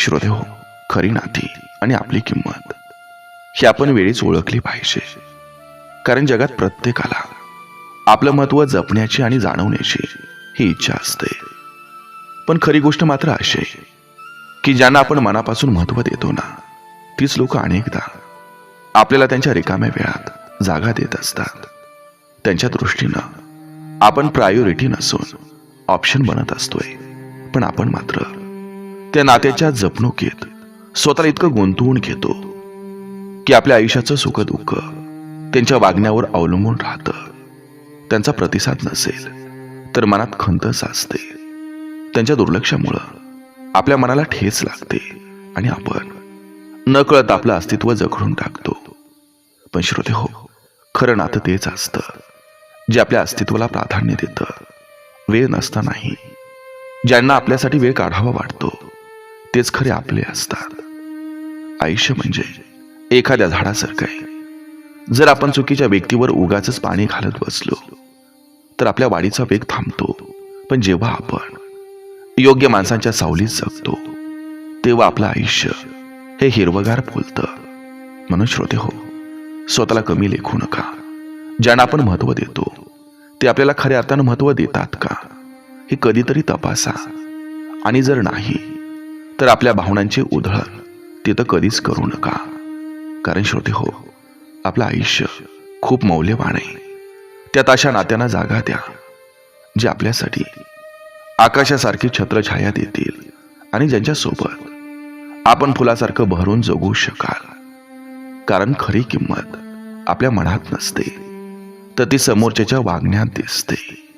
श्रोते हो खरी नाती आणि आपली किंमत ही आपण वेळीच ओळखली पाहिजे. कारण जगात प्रत्येकाला आपलं महत्त्व जपण्याची आणि जाणवण्याची ही इच्छा असते. पण खरी गोष्ट मात्र अशी की ज्यांना आपण मनापासून महत्त्व देतो ना तीच लोक अनेकदा आपल्याला त्यांच्या रिकाम्या वेळात जागा देत असतात. त्यांच्या दृष्टीनं आपण प्रायोरिटी नसून ऑप्शन बनत असतोय. पण आपण मात्र त्या नात्याच्या जपणुकीत स्वतःला इतकं गुंतवून घेतो की आपल्या आयुष्याचं सुख दुःख त्यांच्या वागण्यावर अवलंबून राहतं. त्यांचा प्रतिसाद नसेल तर मनात खंत साचते. त्यांच्या दुर्लक्षामुळं आपल्या मनाला ठेच लागते आणि आपण नकळत आपलं अस्तित्व जखडून टाकतो. पण श्रोते हो खरं नातं तेच असतं जे आपल्या अस्तित्वाला प्राधान्य देतं. वेळ नसता नाही ज्यांना आपल्यासाठी वेळ काढावा वाटतो तेच खरे आपले असतात. आयुष्य म्हणजे एखाद्या झाडासारखं आहे. जर आपण चुकीच्या व्यक्तीवर उगाच पाणी घालत बसलो तर आपल्या वाढीचा वेग थांबतो. पण जेव्हा आपण योग्य माणसांच्या सावलीत जगतो तेव्हा आपलं आयुष्य हे हिरवगार फुलतं. म्हणून श्रोते हो स्वतःला कमी लेखू नका. ज्यांना आपण महत्त्व देतो ते आपल्याला खऱ्या अर्थानं महत्त्व देतात का? हे कधीतरी तपासा. आणि जर नाही तर आपल्या भावनांचे उधळण. तिथं कधीच करू नका. कारण श्रोते हो आपलं आयुष्य खूप मौल्यवान आहे. त्यात अशा नात्यांना जागा द्या जे आपल्यासाठी आकाशासारखी छत्रछाया देतील आणि ज्यांच्यासोबत आपण फुलासारखं भरून जगू शकाल. कारण खरी किंमत आपल्या मनात नसते तर ती समोरच्याच्या वागण्यात दिसते.